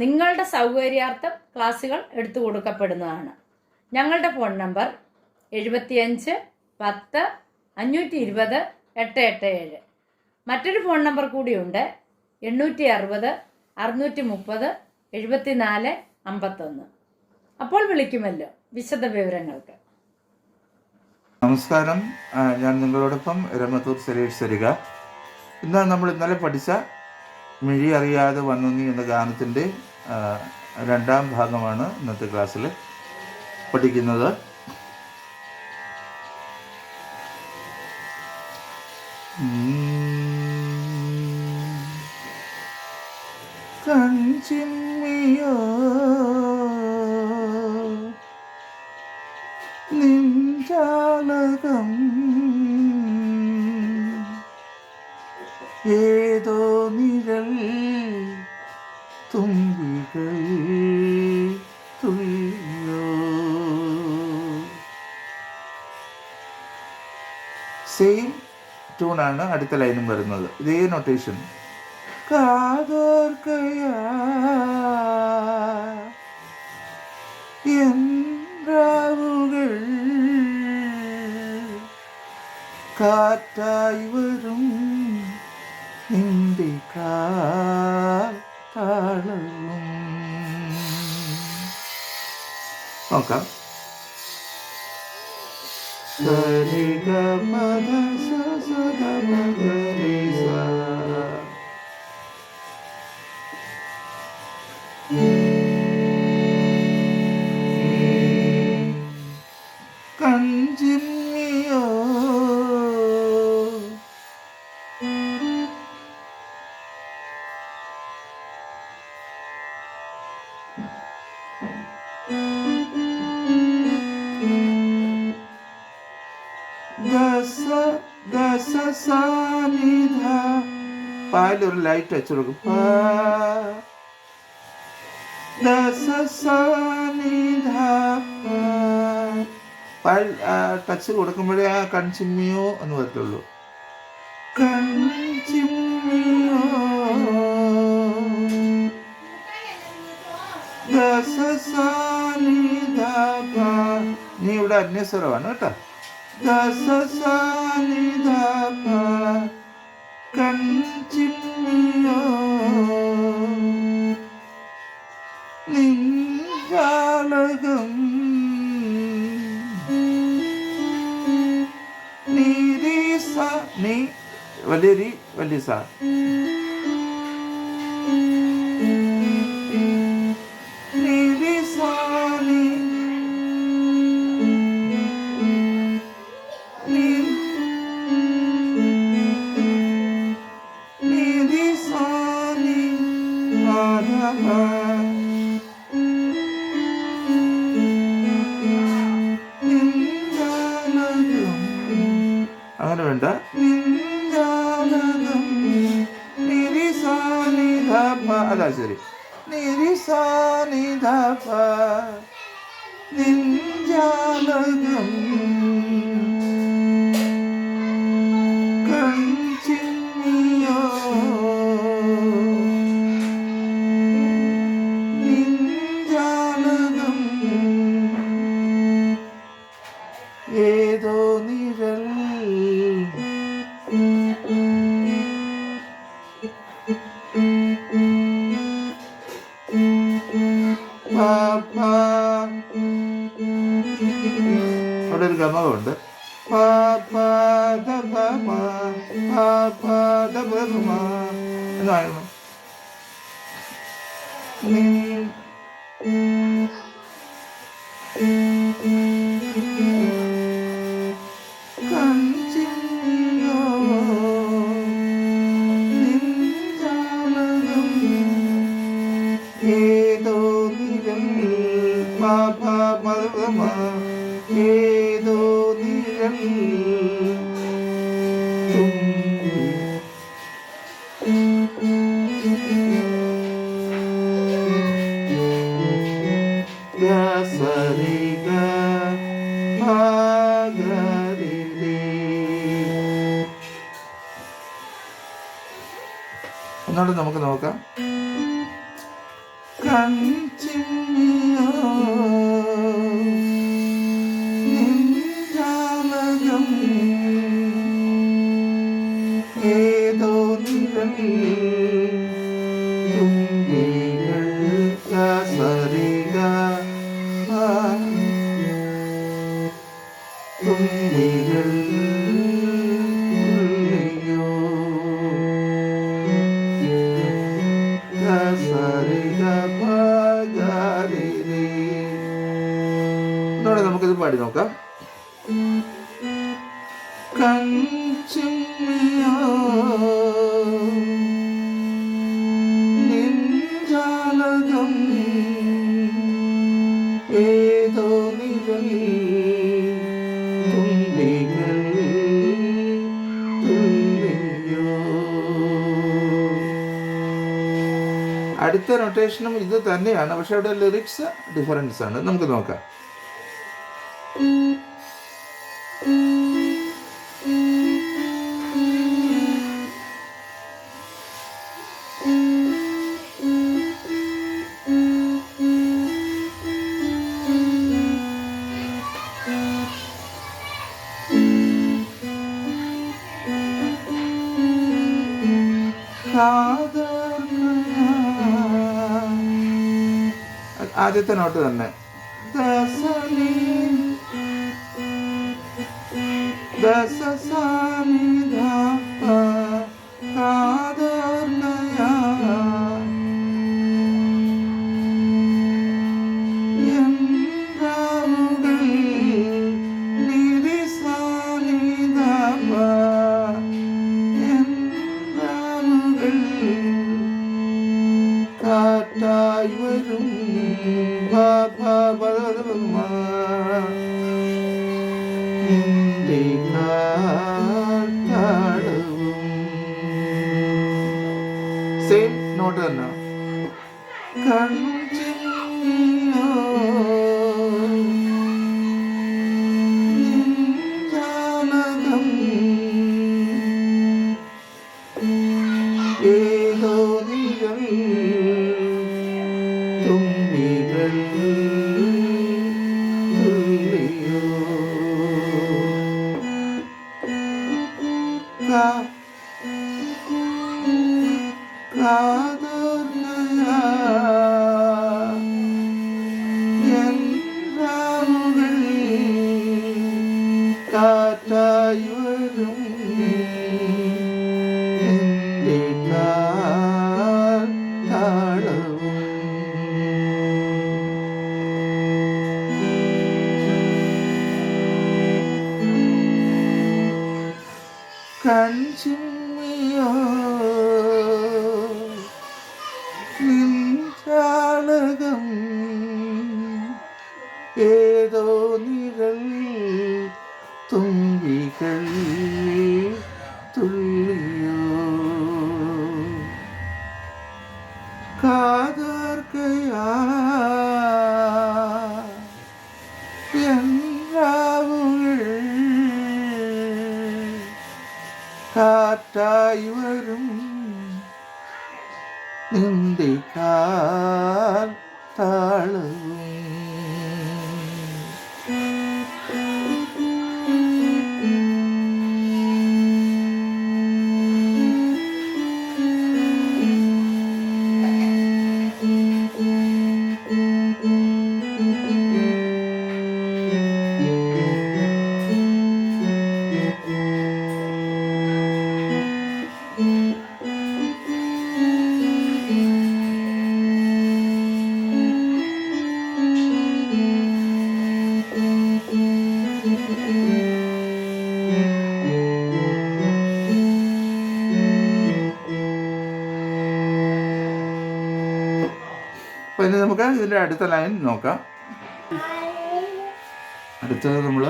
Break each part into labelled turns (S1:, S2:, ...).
S1: നിങ്ങളുടെ സൗകര്യാർത്ഥം ക്ലാസ്സുകൾ എടുത്തു കൊടുക്കപ്പെടുന്നതാണ്. ഞങ്ങളുടെ ഫോൺ നമ്പർ എഴുപത്തിയഞ്ച് പത്ത് അഞ്ഞൂറ്റി ഇരുപത് എട്ട് എട്ട് ഏഴ്. മറ്റൊരു ഫോൺ നമ്പർ കൂടിയുണ്ട് എണ്ണൂറ്റി അറുപത് അറുന്നൂറ്റി മുപ്പത് എഴുപത്തിനാല് അമ്പത്തൊന്ന്. അപ്പോൾ വിളിക്കുമല്ലോ വിശദ വിവരങ്ങൾക്ക്
S2: നമസ്കാരം ഞാൻ നിങ്ങളോടൊപ്പം രമത്തൂർ സുരേഷ് സരിക ഇന്ന് നമ്മൾ ഇന്നലെ പഠിച്ച മിഴി അറിയാതെ വന്നു നീ എന്ന ഗാനത്തിന്റെ രണ്ടാം ഭാഗമാണ് ഇന്നത്തെ ക്ലാസ്സിൽ പഠിക്കുന്നത്. ഏതോ ആണ് അടുത്ത ലൈനും വരുന്നത്. ഇതേ നൊട്ടേഷൻ കാറ്റായി വരും. ദസ ദസ സാനിധ ഒരു ലൈറ്റ് വെച്ചു കൊടുക്കും. ദസ സാനിധ പാൽ ടച്ച് കൊടുക്കുമ്പോഴേ ആ കൺചിമ്മിയോ എന്ന് വരത്തുള്ളൂ. കൺചിമ്മിയോ ദസസാനിധപ നീ ഇവിടെ അന്യസ്വരമാണ് കേട്ടോ. ദസസാനിധപ കൺചിമ്മിയോ നിഞ്ചാലകം നീരീസ നീ വലിയ രീ വലിയ സ അതാ ശരി. കൺചിമ്മിയോ നിഞ്ചാലകം ഏതോ നിഴൽ കൺചിമ്മിയോ നമുക്ക് നോക്കാം. ഏതോ നിഴൽ പാടി നോക്കാം. ഏതോ അടുത്ത നൊട്ടേഷനും ഇത് തന്നെയാണ് പക്ഷെ അവിടെ ലിറിക്സ് ഡിഫറൻസ് ആണ്. നമുക്ക് നോക്കാം. ആദ്യത്തെ നോട്ട് തന്നെ da കൺചിമ്മിയോ കാറ്റായി വരും. നിന്ദിക്കാൻ കാൽ അപ്പോൾ ഇനി നമുക്ക് ഇതിന്റെ അടുത്ത ലൈൻ നോക്കാം. അടുത്തത് നമ്മൾ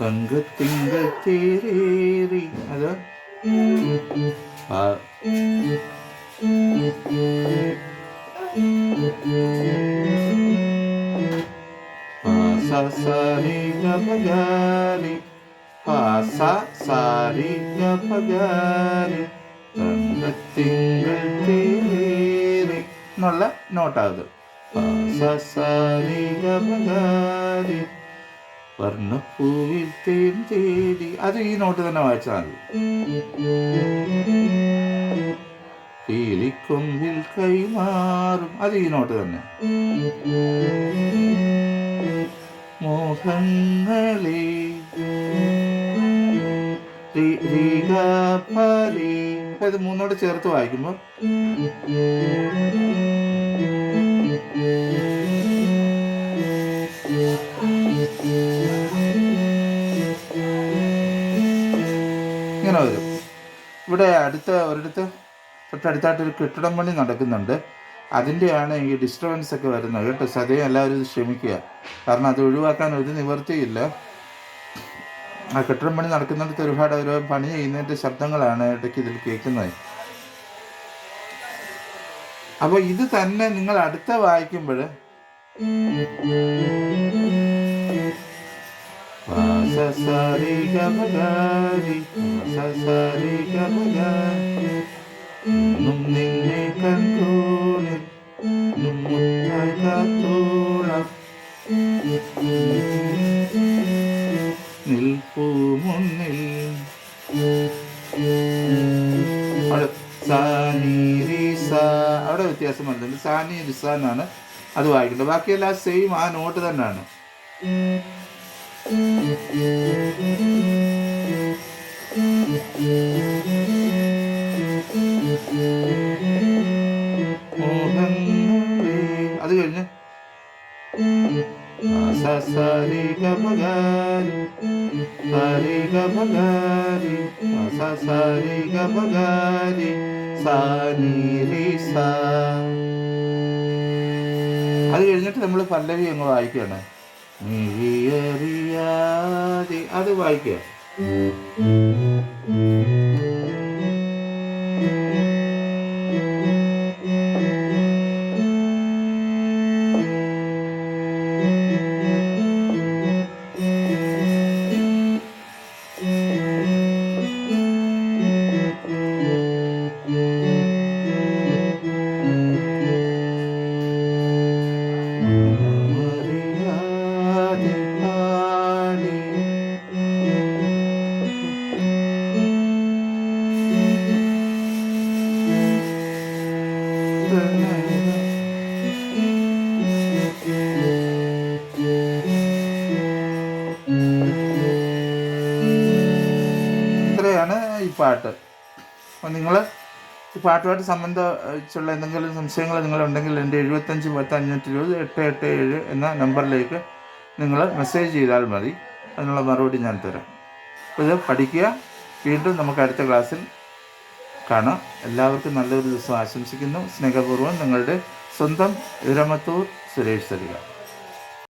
S2: തങ്കത്തിങ്കൾ തേരേറി അത് സാരി ഗ പാസ സാരി ഗ എന്നുള്ള നോട്ടാത് വർണപ്പൂവിൽ തേൻ തേടി. അത് ഈ നോട്ട് തന്നെ വായിച്ചാൽ മതി പീലിക്കൊമ്പിൽ കൈമാറും. അത് ഈ നോട്ട് തന്നെ. മോഹങ്ങളെ രി- രീഗാഫലി. ഇത് മൂന്നോട് ചേർത്ത് വായിക്കുമ്പോൾ ഇങ്ങനെ വരും. ഇവിടെ അടുത്ത ഒരിടത്ത് തൊട്ടടുത്തായിട്ട് ഒരു കെട്ടിടം പണി നടക്കുന്നുണ്ട്. അതിന്റെയാണ് ഈ ഡിസ്റ്റർബൻസ് ഒക്കെ വരുന്നത് കേട്ടോ. സതയം എല്ലാവരും ഇത് ക്ഷമിക്കുക. കാരണം അത് ഒഴിവാക്കാൻ ഒരു നിവൃത്തിയില്ല. ആ കെട്ടിടം പണി നടക്കുന്നിടത്ത് ഒരുപാട് ഒരു പണി ചെയ്യുന്നതിന്റെ ശബ്ദങ്ങളാണ് ഇടയ്ക്ക് ഇതിൽ കേൾക്കുന്നത്. അപ്പോൾ ഇത് തന്നെ നിങ്ങൾ അടുത്ത വായിക്കുമ്പോൾ ഒന്നും നിന്നെ കൺകോണിൽ വ്യത്യാസം വന്നിട്ടുണ്ട് സാനി എന്നാണ് അത് വായിക്കേണ്ടത് ബാക്കിയെല്ലാം സെയിം ആ നോട്ട് തന്നെയാണ്. അത് കഴിഞ്ഞ്. അത് കഴിഞ്ഞിട്ട് നമ്മൾ പല്ലവി അങ്ങ് വായിക്കുകയാണ്. അത് വായിക്കുക. ഈ പാട്ട്. അപ്പോൾ നിങ്ങൾ ഈ പാട്ടുമായിട്ട് സംബന്ധിച്ചുള്ള എന്തെങ്കിലും സംശയങ്ങൾ നിങ്ങളുണ്ടെങ്കിൽ എന്റെ എഴുപത്തഞ്ച് പത്ത് അഞ്ഞൂറ്റി ഇരുപത് എട്ട് എട്ട് ഏഴ് എന്ന നമ്പറിലേക്ക് നിങ്ങൾ മെസ്സേജ് ചെയ്താൽ മതി. അതിനുള്ള മറുപടി ഞാൻ തരാം. അപ്പോൾ ഇത് പഠിക്കുക. വീണ്ടും നമുക്ക് അടുത്ത ക്ലാസ്സിൽ കാണാം. എല്ലാവർക്കും നല്ലൊരു ദിവസം ആശംസിക്കുന്നു. സ്നേഹപൂർവം നിങ്ങളുടെ സ്വന്തം ഇരമത്തൂർ സുരേഷ് സരിക